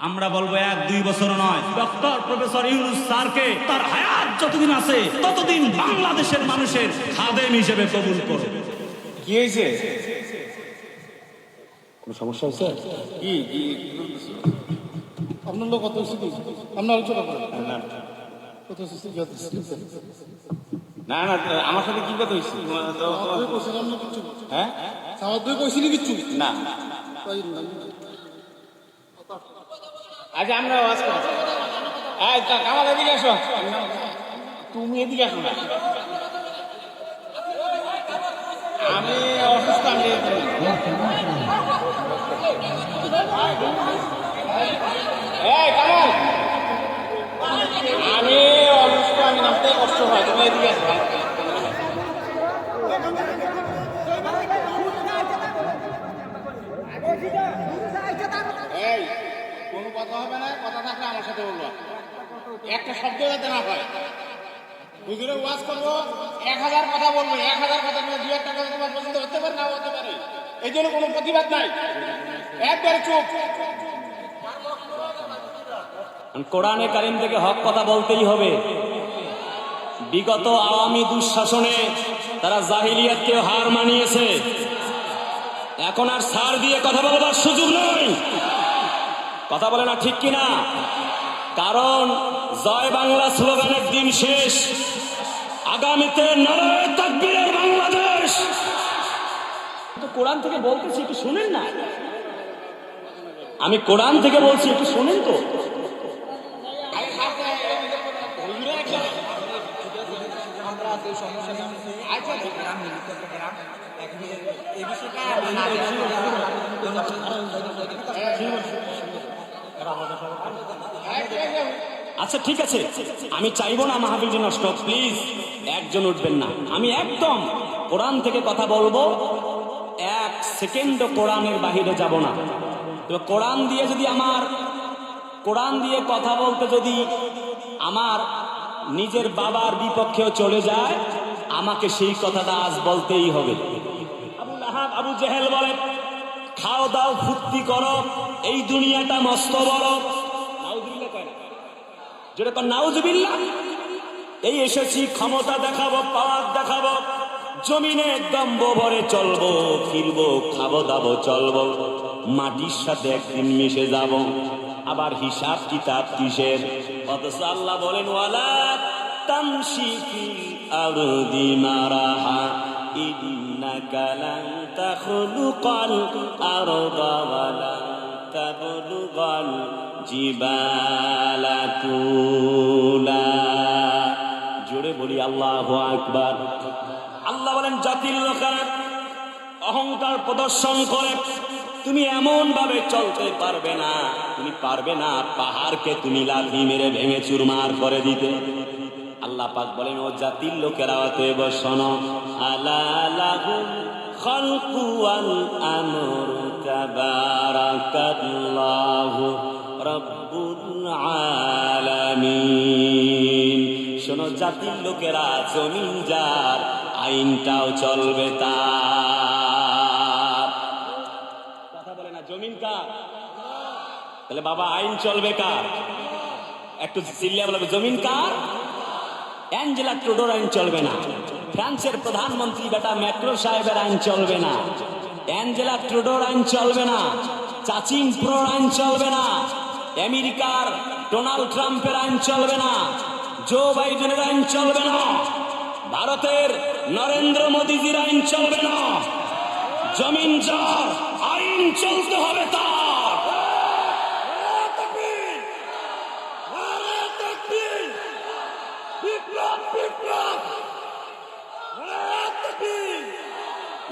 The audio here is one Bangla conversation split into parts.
আমরা বলব এক দুই বছর নয়। ডক্টর প্রফেসর ইউনুস স্যারকে তার হায়াত যতদিন আছে ততদিন বাংলাদেশের মানুষের খাদেম হিসেবে কবুল করো কি হয়েছে? কোনো সমস্যা হয়েছে? কি কি? আপনার লোক কত হচ্ছে কি আপনার আলোচনা করেন। না। না না আমার সাথে কি কথা হয়েছে? হ্যাঁ? আমার দুই কইছিলি কিচ্ছু না। না? আচ্ছা আমরা আওয়াজ করি। এই, তা, কামাল, এদিকে আসো। তুমি এদিকে আসো না। আমি অসুস্থ, আমি কামাল। আমি অসুস্থ, আমি নামতে কষ্ট হয়। তুমি এদিকে আসো। এই। কোনো কথা হবে না, কথা থাকলে আমার সাথে বলব। একটা শব্দ যাতে না হয়। হুজুরে ওয়াজ করব, এক হাজার কথা বলব, এক হাজার কথা দু একটা কথা তোমার পছন্দ হতে পারে না হতে পারে? এই জন্য কোনো প্রতিবাদ নাই। একবারে চুপ। কোরআনে কারিম থেকে হক কথা বলতেই হবে। বিগত আওয়ামী দুঃশাসনে তারা জাহিলিয়াতকে হার মানিয়েছে। এখন আর সার দিয়ে কথা বলবার সুযোগ নেই। কথা বলে না ঠিক কিনা? কারণ জয় বাংলা স্লোগানের দিন শেষ। আগামীতে বাংলাদেশ। কোরআন থেকে বলতেছি, একটু শুনেন না? আমি কোরআন থেকে বলছি, একটু শুনেন তো। হুজুরে একটা আচ্ছা ঠিক আছে। আমি চাইব না মাহফিল নষ্ট, প্লিজ। একজন উঠবেন না। আমি একদম কোরআন থেকে কথা বলব, এক সেকেন্ডও কোরআনের বাহিরে যাব না। তো কোরআন দিয়ে যদি আমার, কোরআন দিয়ে কথা বলতে যদি আমার নিজের বাবার বিপক্ষেও চলে যায়, আমাকে সেই কথাটা আজ বলতেই হবে। আবু আবু জেহেল বলে খাও দাও, ফুর্তি করো, এই দুনিয়াটা মস্ত বড়। নাউজুবিল্লাহ কয় না? যেরকম নাউজুবিল্লাহ। এই এসেছি, ক্ষমতা দেখাবো, পাওয়ার দেখাবো, জমিনে দম্ব ভরে চলবো, ফিরবো, খাব, দাবো, চলবো, মাটির সাথে একদিন মিশে যাব। আবার হিসাব কিতাব কিসের? অথচ আল্লাহ বলেন, ওয়ালা তামশি ফিল আরদি মারাহা তাবলুগাল জিবালা তুলা। জোরে বলি আল্লাহ আকবার। আল্লাহ বলেন, জাতির লোকেরা অহংকার প্রদর্শন করে, তুমি এমন ভাবে চলতে পারবে না। তুমি পারবে না পাহাড়কে তুমি লাথি মেরে ভেঙে চুরমার করে দিতে। আল্লাহ পাক বলেন, ও জাতির লোকেরা, অতএব শোনো, আলা শোনো, জাতির লোকেরা, জমিন যার আইনটাও চলবে তার। কথা বলে না, জমিন কার? তাহলে বাবা, আইন চলবে কার? একটু চিল্লিয়া বলবে, জমিন কার? অ্যাঞ্জেলা ট্রুডোর আইন চলবে না। ফ্রান্সের প্রধানমন্ত্রী বেটা ম্যাক্রো সাহেবের আইন চলবে না। অ্যাঞ্জেলা ট্রুডোর আইন চলবে না। চাচিং প্রোর আইন চলবে না। আমেরিকার ডোনাল্ড ট্রাম্পের আইন চলবে না। জো বাইডেনের আইন চলবে না। ভারতের নরেন্দ্র মোদীজির আইন চলবে না। জমিন যার আইন চলতে হবে তার।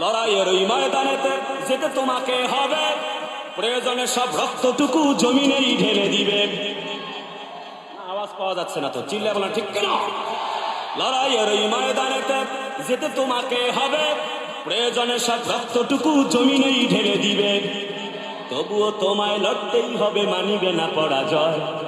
লড়াইয়ের ওই ময়দানেতে যেতে তোমাকে হবে। প্রয়োজনে সব রক্তটুকু জমিনেই ঢেলে দিবে। আওয়াজ পাওয়া যাচ্ছে না তো চিল্লা বলা ঠিক কেন? লড়াইয়ের ওই ময়দানেতে যেতে তোমাকে হবে। প্রয়োজনে সব রক্তটুকু জমিনেই ঢেলে দিবে। তবুও তোমায় লড়তেই হবে, মানিবে না পরাজয়।